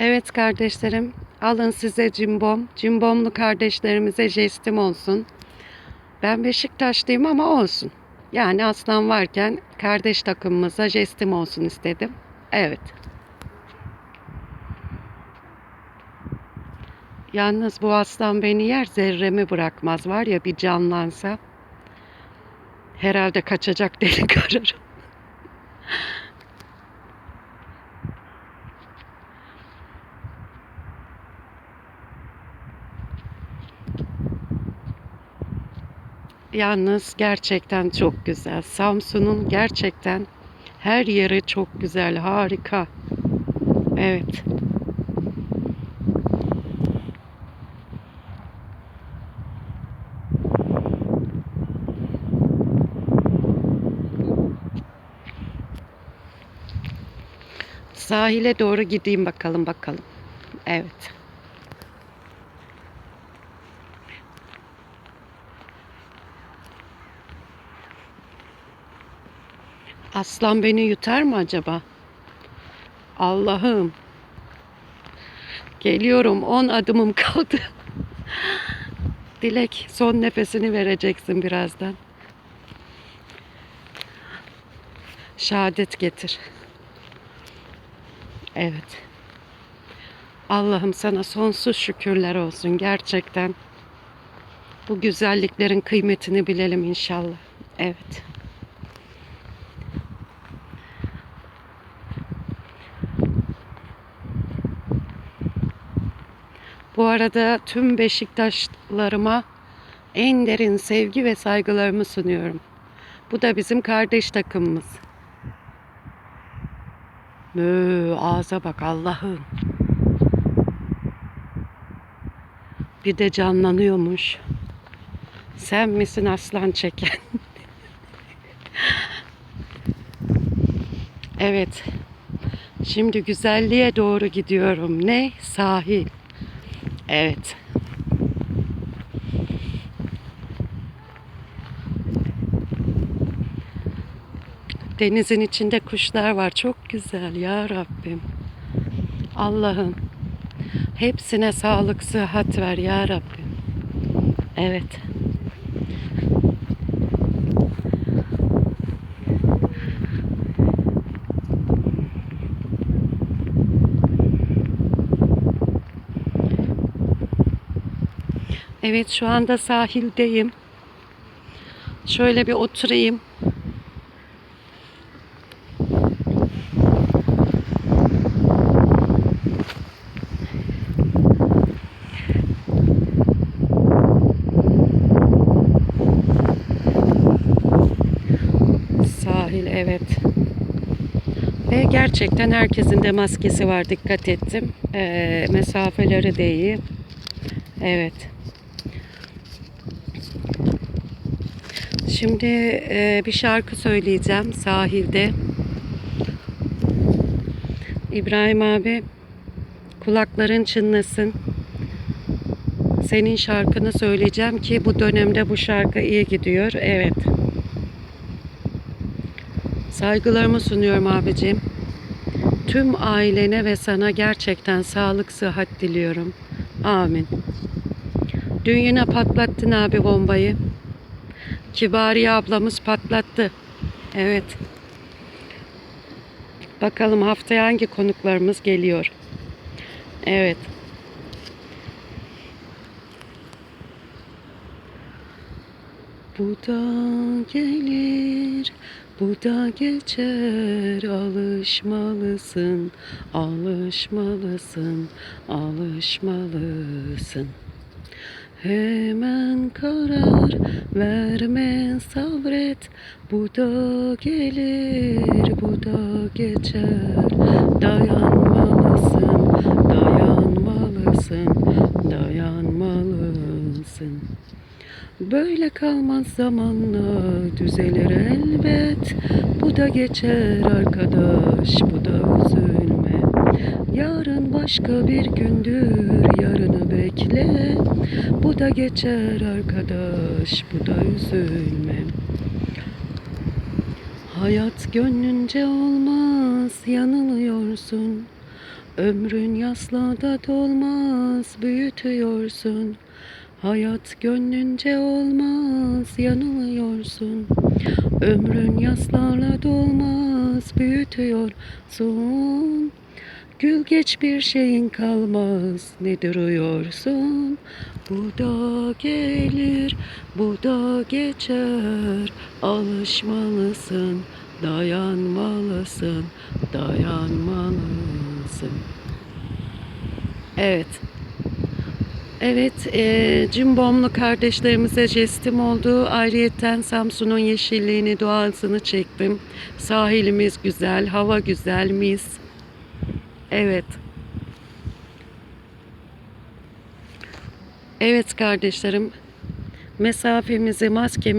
Evet kardeşlerim, alın size cimbom. Cimbomlu kardeşlerimize jestim olsun. Ben Beşiktaşlıyım ama olsun. Yani aslan varken kardeş takımımıza jestim olsun istedim. Evet. Yalnız bu aslan beni yer zerremi bırakmaz. Var ya bir canlansa herhalde kaçacak delik ararım. Yalnız gerçekten çok güzel. Samsun'un gerçekten her yeri çok güzel, harika. Evet. Sahile doğru gideyim bakalım bakalım. Evet. Aslan beni yutar mı acaba? Allah'ım. Geliyorum. 10 adımım kaldı. Dilek son nefesini vereceksin birazdan. Şehadet getir. Evet. Allah'ım sana sonsuz şükürler olsun gerçekten. Bu güzelliklerin kıymetini bilelim inşallah. Evet. Bu arada tüm Beşiktaşlarıma en derin sevgi ve saygılarımı sunuyorum. Bu da bizim kardeş takımımız. Mö, ağza bak Allah'ım. Bir de canlanıyormuş. Sen misin aslan çeken? evet. Şimdi güzelliğe doğru gidiyorum. Ne? Sahil. Evet. Denizin içinde kuşlar var. Çok güzel ya Rabbim. Allah'ım hepsine sağlık, sıhhat ver ya Rabbim. Evet. Evet şu anda sahildeyim. Şöyle bir oturayım. Sahil evet. Ve gerçekten herkesin de maskesi var dikkat ettim. Ee, mesafeleri de iyi. Evet. Şimdi e, bir şarkı söyleyeceğim sahilde. İbrahim abi kulakların çınlasın. Senin şarkını söyleyeceğim ki bu dönemde bu şarkı iyi gidiyor. Evet. Saygılarımı sunuyorum abicim. Tüm ailene ve sana gerçekten sağlık, sıhhat diliyorum. Amin. Dün yine patlattın abi bombayı. Kibariye ablamız patlattı. Evet. Bakalım haftaya hangi konuklarımız geliyor. Evet. Bu da gelir, bu da geçer. Alışmalısın, alışmalısın, alışmalısın. Hemen karar verme sabret. Bu da gelir bu da geçer. Dayanmalısın dayanmalısın dayanmalısın. Böyle kalmaz zamanla düzelir elbet. Bu da geçer arkadaş bu da üzülme Yarın başka bir gündür yarını bekle Bu da geçer arkadaş bu da üzülme Hayat gönlünce olmaz yanılıyorsun Ömrün yaslarda dolmaz, büyütüyorsun. Hayat gönlünce olmaz, yanılıyorsun. Ömrün yaslarla dolmaz, büyütüyorsun. Gül geç bir şeyin kalmaz, ne duruyorsun? Bu da gelir, bu da geçer. Alışmalısın, dayanmalısın, dayanmalısın. Evet. Evet, eee Cimbomlu kardeşlerimize jestim oldu. Ayrıyetten Samsun'un yeşilliğini, doğasını çektim. Sahilimiz güzel, hava güzel, mis. Evet. Evet kardeşlerim, mesafemizi, maskemizi